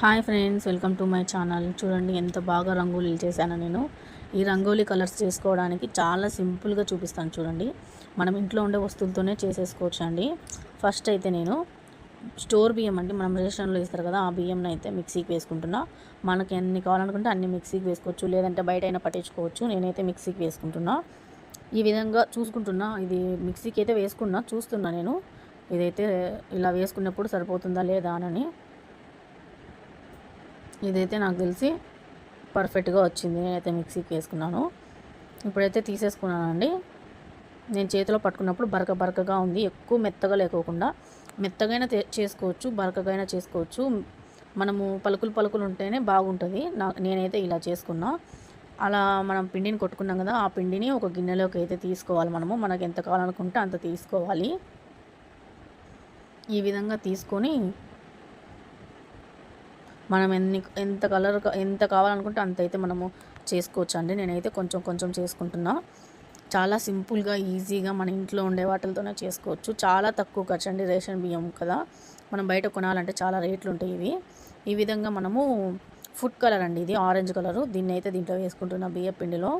Hi friends welcome to my channel. చూడండి ఎంత బాగా రంగోలీలు చేశాను నేను. ఈ రంగోలీ కలర్స్ చేసుకోవడానికి చాలా సింపుల్గా చూపిస్తాను చూడండి. మనం ఇంట్లో ఉండే వస్తువులతోనే చేసేసుకోవచ్చు అండి ఫస్ట్ అయితే నేను స్టోర్ బియ్యం అంటే మనం రేషన్లో ఇస్తారు కదా ఆ బియ్యంని అయితే మిక్సీకి వేసుకుంటున్నా. మనకి ఎన్ని కావాలనుకుంటే అన్ని మిక్సీకి వేసుకోవచ్చు. లేదంటే బయట అయినా పట్టించుకోవచ్చు. నేనైతే మిక్సీకి వేసుకుంటున్నా. ఈ విధంగా చూసుకుంటున్నా. ఇది మిక్సీకి అయితే వేసుకున్నా చూస్తున్నా నేను. ఇదైతే ఇలా వేసుకున్నప్పుడు సరిపోతుందా లేదా అని. ఇదైతే నాకు తెలిసి పర్ఫెక్ట్గా వచ్చింది. నేనైతే మిక్సీకి వేసుకున్నాను. ఇప్పుడైతే తీసేసుకున్నానండి. నేను చేతిలో పట్టుకున్నప్పుడు బరక బరకగా ఉంది. ఎక్కువ మెత్తగా లేకోకుండా మెత్తగైనా చేసుకోవచ్చు బరకగైనా చేసుకోవచ్చు. మనము పలుకులు పలుకులు ఉంటేనే బాగుంటుంది. నా నేనైతే ఇలా చేసుకున్నా. అలా మనం పిండిని కొట్టుకున్నాం కదా ఆ పిండిని ఒక గిన్నెలోకి అయితే తీసుకోవాలి మనము. మనకు ఎంత కావాలనుకుంటే అంత తీసుకోవాలి. ఈ విధంగా తీసుకొని మనం ఎన్ని ఎంత కలర్ ఎంత కావాలనుకుంటే అంత అయితే మనము చేసుకోవచ్చు అండి నేనైతే కొంచెం కొంచెం చేసుకుంటున్నా. చాలా సింపుల్గా ఈజీగా మన ఇంట్లో ఉండే వాటితోనే చేసుకోవచ్చు. చాలా తక్కువ ఖర్చు అండి రేషన్ బియ్యం కదా. మనం బయట కొనాలంటే చాలా రేట్లు ఉంటాయి ఇవి. ఈ విధంగా మనము ఫుడ్ కలర్ అండి ఇది ఆరెంజ్ కలరు. దీన్ని అయితే దీంట్లో వేసుకుంటున్న బియ్య పిండిలో.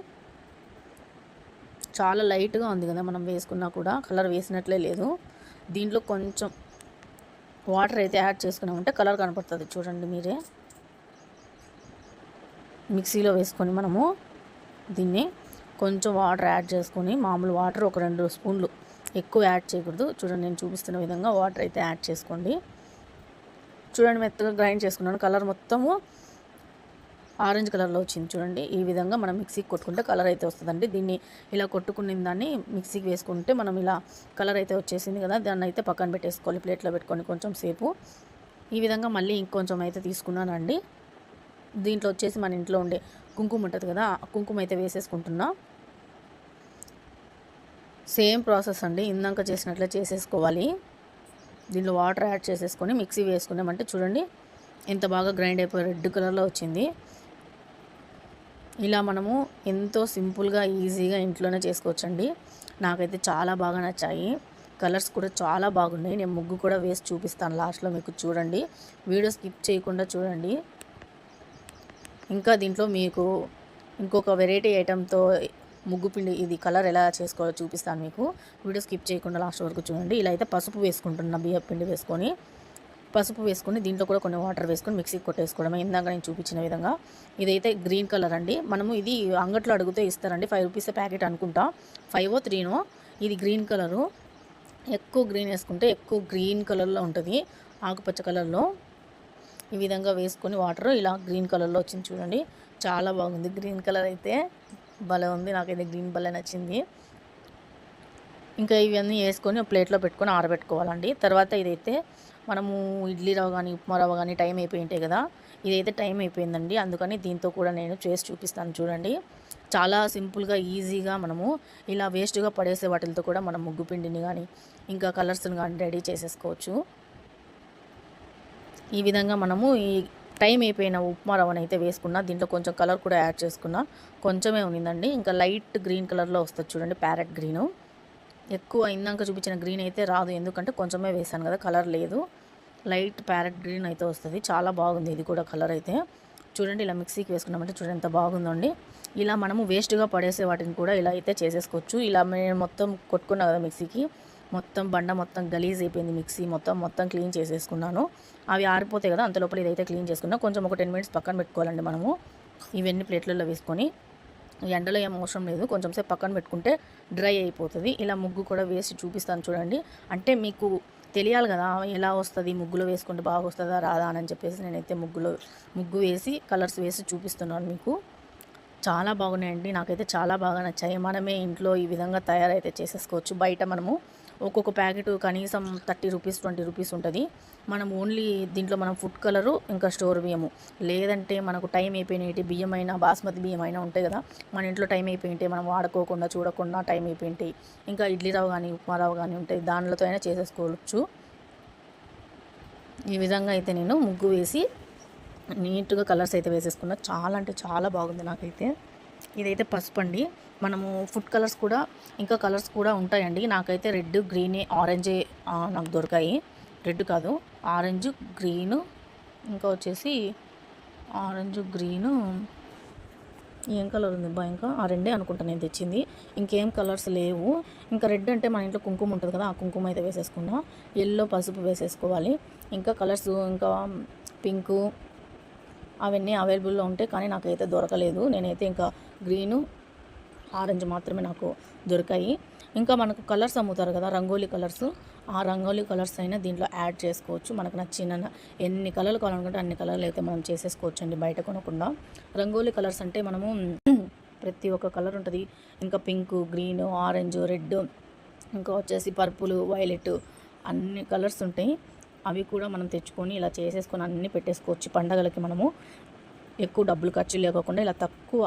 చాలా లైట్గా ఉంది కదా మనం వేసుకున్నా కూడా. కలర్ వేసినట్లే లేదు. దీంట్లో కొంచెం వాటర్ అయితే యాడ్ చేసుకున్నామంటే కలర్ కనపడుతుంది. చూడండి మీరే. మిక్సీలో వేసుకొని మనము దీన్ని కొంచెం వాటర్ యాడ్ చేసుకొని మామూలు వాటర్ ఒక రెండు స్పూన్లు ఎక్కువ యాడ్ చేయకూడదు. చూడండి నేను చూపిస్తున్న విధంగా వాటర్ అయితే యాడ్ చేసుకోండి. చూడండి మెత్తగా గ్రైండ్ చేసుకున్నాను. కలర్ మొత్తము ఆరెంజ్ కలర్లో వచ్చింది చూడండి. ఈ విధంగా మనం మిక్సీకి కొట్టుకుంటే కలర్ అయితే వస్తుందండి. దీన్ని ఇలా కొట్టుకున్న దాన్ని మిక్సీకి వేసుకుంటే మనం ఇలా కలర్ అయితే వచ్చేసింది కదా దాన్ని అయితే పక్కన పెట్టేసుకోవాలి. ప్లేట్లో పెట్టుకొని కొంచెం సేపు. ఈ విధంగా మళ్ళీ ఇంకొంచెం అయితే తీసుకున్నానండి. దీంట్లో వచ్చేసి మన ఇంట్లో ఉండే కుంకుమ ఉంటుంది కదా కుంకుమ అయితే వేసేసుకుంటున్నా. సేమ్ ప్రాసెస్ అండి. ఇందాక చేసినట్లే చేసేసుకోవాలి. దీనిలో వాటర్ యాడ్ చేసేసుకొని మిక్సీ వేసుకున్నామంటే చూడండి ఎంత బాగా గ్రైండ్ అయిపోయి రెడ్ కలర్లో వచ్చింది. ఇలా మనము ఎంతో సింపుల్గా ఈజీగా ఇంట్లోనే చేసుకోవచ్చండి. నాకైతే చాలా బాగా నచ్చాయి. కలర్స్ కూడా చాలా బాగున్నాయి. నేను ముగ్గు కూడా వేసి చూపిస్తాను లాస్ట్లో మీకు చూడండి. వీడియో స్కిప్ చేయకుండా చూడండి. ఇంకా దీంట్లో మీకు ఇంకొక వెరైటీ ఐటెంతో ముగ్గు పిండి ఇది కలర్ ఎలా చేసుకోవాలో చూపిస్తాను మీకు. వీడియో స్కిప్ చేయకుండా లాస్ట్ వరకు చూడండి. ఇలా అయితే పసుపు వేసుకుంటున్నా బియ్య పిండి వేసుకొని. పసుపు వేసుకొని దీంట్లో కూడా కొన్ని వాటర్ వేసుకొని మిక్సీకి కొట్టేసుకోవడమే. ఇందాక నేను చూపించిన విధంగా ఇదైతే గ్రీన్ కలర్ అండి. మనము ఇది అంగట్లో అడిగితే ఇస్తారండి. ఫైవ్ రూపీస్ ప్యాకెట్ అనుకుంటా. ఫైవ్ త్రీనో ఇది గ్రీన్ కలరు ఎక్కువ గ్రీన్ వేసుకుంటే ఎక్కువ గ్రీన్ కలర్లో ఉంటుంది. ఆకుపచ్చ కలర్లో ఈ విధంగా వేసుకొని వాటర్ ఇలా గ్రీన్ కలర్లో వచ్చింది చూడండి. చాలా బాగుంది. గ్రీన్ కలర్ అయితే భలే ఉంది. నాకైతే గ్రీన్ భలే నచ్చింది. ఇంకా ఇవన్నీ వేసుకొని ప్లేట్లో పెట్టుకొని ఆరబెట్టుకోవాలండి. తర్వాత ఇదైతే మనము ఇడ్లీ రవ్వ కానీ ఉప్మా రవ్వ కానీ టైం అయిపోయి ఉంటాయి కదా ఇదైతే టైం అయిపోయిందండి. అందుకని దీంతో కూడా నేను చేసి చూపిస్తాను చూడండి. చాలా సింపుల్గా ఈజీగా మనము ఇలా వేస్ట్గా పడేసే వాటితో కూడా మనం ముగ్గు పిండిని కానీ ఇంకా కలర్స్ని కానీ రెడీ చేసేసుకోవచ్చు. ఈ విధంగా మనము ఈ టైం అయిపోయిన ఉప్మా రవ్వను అయితే వేసుకున్నా దీంట్లో కొంచెం కలర్ కూడా యాడ్ చేసుకున్నా కొంచెమే ఉన్నిందండి ఇంకా లైట్ గ్రీన్ కలర్లో వస్తుంది చూడండి ప్యారెట్ గ్రీను. ఎక్కువ ఇందాక చూపించిన గ్రీన్ అయితే రాదు. ఎందుకంటే కొంచెమే వేసాను కదా కలర్ లేదు. లైట్ ప్యారెట్ గ్రీన్ అయితే వస్తుంది. చాలా బాగుంది ఇది కూడా కలర్ అయితే. చూడండి ఇలా మిక్సీకి వేసుకున్నామంటే చూడండి ఎంత బాగుందండి. ఇలా మనము వేస్ట్గా పడేసే వాటిని కూడా ఇలా అయితే చేసేసుకోవచ్చు. ఇలా నేను మొత్తం కొట్టుకున్నా కదా మిక్సీకి మొత్తం బండ మొత్తం గలీజ్ అయిపోయింది మిక్సీ మొత్తం మొత్తం క్లీన్ చేసేసుకున్నాను. అవి ఆరిపోతాయి కదా అంత లోపల ఇదైతే క్లీన్ చేసుకున్నా. కొంచెం ఒక టెన్ మినిట్స్ పక్కన పెట్టుకోవాలండి మనము. ఇవన్నీ ప్లేట్లలో వేసుకొని ఎండలో ఏం అవసరం లేదు. కొంచెం సేపు పక్కన పెట్టుకుంటే డ్రై అయిపోతుంది. ఇలా ముగ్గు కూడా వేసి చూపిస్తాను చూడండి. అంటే మీకు తెలియాలి కదా ఎలా వస్తుంది ముగ్గులో వేసుకుంటే బాగా వస్తుందా రాదా అని చెప్పేసి నేనైతే ముగ్గులో ముగ్గు వేసి కలర్స్ వేసి చూపిస్తున్నాను మీకు. చాలా బాగున్నాయండి. నాకైతే చాలా బాగా నచ్చాయి. మనమే ఇంట్లో ఈ విధంగా తయారైతే చేసేసుకోవచ్చు. బయట మనము ఒక్కొక్క ప్యాకెట్ కనీసం థర్టీ రూపీస్ ట్వంటీ రూపీస్ ఉంటుంది. మనం ఓన్లీ దీంట్లో మనం ఫుడ్ కలరు ఇంకా స్టోర్ బియ్యము. లేదంటే మనకు టైం అయిపోయినాయి బియ్యం అయినా బాస్మతి బియ్యం అయినా ఉంటాయి కదా. మన ఇంట్లో టైం అయిపోయింటే మనం వాడుకోకుండా చూడకుండా టైం అయిపోయింటాయి. ఇంకా ఇడ్లీ రవ్వ కానీ ఉప్మా రవ్వ కానీ ఉంటాయి. దానిలతో అయినా చేసేసుకోవచ్చు. ఈ విధంగా అయితే నేను ముగ్గు వేసి నీట్గా కలర్స్ అయితే వేసేసుకున్నా. చాలా అంటే చాలా బాగుంది నాకైతే. ఇదైతే పసుపు అండి. మనము ఫుడ్ కలర్స్ కూడా ఇంకా కలర్స్ కూడా ఉంటాయండి. నాకైతే రెడ్ గ్రీన్ ఆరెంజ్ నాకు దొరికాయి. రెడ్ కాదు ఆరెంజ్ గ్రీన్ ఇంకా వచ్చేసి ఆరెంజ్ గ్రీను ఏం కలర్ ఉంది బా ఇంకా? ఆ రెండే అనుకుంటా నేను తెచ్చింది. ఇంకేం కలర్స్ లేవు. ఇంకా రెడ్ అంటే మన ఇంట్లో కుంకుమ ఉంటుంది కదా ఆ కుంకుమ అయితే వేసేసుకున్నా ఎల్లో పసుపు వేసేసుకోవాలి. ఇంకా కలర్స్ ఇంకా పింకు అవన్నీ అవైలబుల్లో ఉంటాయి కానీ నాకైతే దొరకలేదు. నేనైతే ఇంకా గ్రీను ఆరెంజ్ మాత్రమే నాకు దొరికాయి. ఇంకా మనకు కలర్స్ అమ్ముతారు కదా రంగోలీ కలర్స్. ఆ రంగోలీ కలర్స్ అయినా దీంట్లో యాడ్ చేసుకోవచ్చు. మనకు నచ్చిన ఎన్ని కలర్లు కావాలనుకుంటే అన్ని కలర్లు అయితే మనం చేసేసుకోవచ్చు అండి బయట కొనకుండా. రంగోలీ కలర్స్ అంటే మనము ప్రతి ఒక్క కలర్ ఉంటుంది. ఇంకా పింక్ గ్రీన్ ఆరెంజ్ రెడ్ ఇంకా వచ్చేసి పర్పుల్ వైలెట్ అన్ని కలర్స్ ఉంటాయి. అవి కూడా మనం తెచ్చుకొని ఇలా చేసేసుకొని అన్నీ పెట్టేసుకోవచ్చు. పండగలకి మనము ఎక్కువ డబ్బులు ఖర్చు లేకోకుండా ఇలా తక్కువ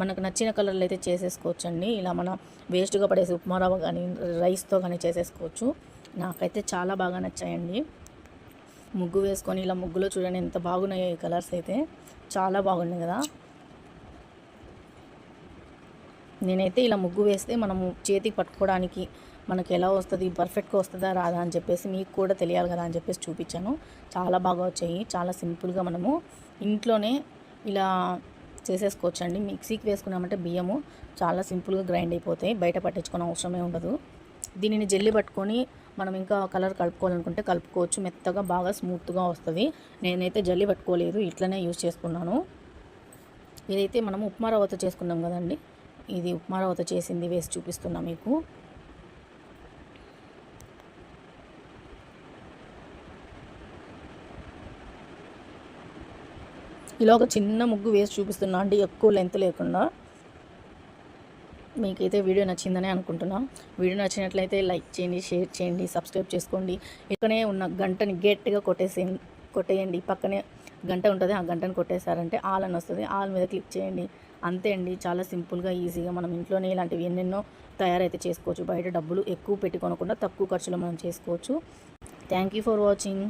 మనకు నచ్చిన కలర్లు అయితే చేసేసుకోవచ్చండి. ఇలా మన వేస్ట్గా పడేసి ఉప్మా రవ్వ కానీ రైస్తో కానీ చేసేసుకోవచ్చు. నాకైతే చాలా బాగా నచ్చాయండి. ముగ్గు వేసుకొని ఇలా ముగ్గులో చూడండి ఎంత బాగున్నాయో ఈ కలర్స్ అయితే. చాలా బాగున్నాయి కదా. నేనైతే ఇలా ముగ్గు వేస్తే మనము చేతికి పట్టుకోవడానికి మనకి ఎలా వస్తుంది పర్ఫెక్ట్గా వస్తుందా రాదా అని చెప్పేసి మీకు కూడా తెలియాలి కదా అని చెప్పేసి చూపించాను. చాలా బాగా వచ్చాయి. చాలా సింపుల్గా మనము ఇంట్లోనే ఇలా చేసేసుకోవచ్చండి. మిక్సీకి వేసుకున్నామంటే బియ్యము చాలా సింపుల్గా గ్రైండ్ అయిపోతాయి. బయట పట్టించుకునే అవసరమే ఉండదు. దీనిని జల్లి పట్టుకొని మనం ఇంకా కలర్ కలుపుకోవాలనుకుంటే కలుపుకోవచ్చు. మెత్తగా బాగా స్మూత్గా వస్తుంది. నేనైతే జల్లి పట్టుకోలేదు. ఇట్లనే యూజ్ చేసుకున్నాను. ఇదైతే మనం ఉప్మా రవ్వతో చేసుకున్నాం కదండి. ఇది ఉప్మా రవ్వతో చేసింది వేసి చూపిస్తున్నా మీకు. ఇలా ఒక చిన్న ముగ్గు వేసి చూపిస్తున్నా. అంటే ఎక్కువ లెంత్ లేకుండా. మీకైతే వీడియో నచ్చిందని అనుకుంటున్నా. వీడియో నచ్చినట్లయితే లైక్ చేయండి షేర్ చేయండి సబ్స్క్రైబ్ చేసుకోండి. ఇక్కడనే ఉన్న గంటని గట్టిగా కొట్టేసే కొట్టేయండి. పక్కనే గంట ఉంటుంది ఆ గంటను కొట్టేశారంటే ఆల్ అని వస్తుంది. ఆల్ మీద క్లిక్ చేయండి. అంతే అండి. చాలా సింపుల్గా ఈజీగా మనం ఇంట్లోనే ఇలాంటివి ఎన్నెన్నో తయారైతే చేసుకోవచ్చు. బయట డబ్బులు ఎక్కువ పెట్టుకోనకుండా తక్కువ ఖర్చులో మనం చేసుకోవచ్చు. Thank you for watching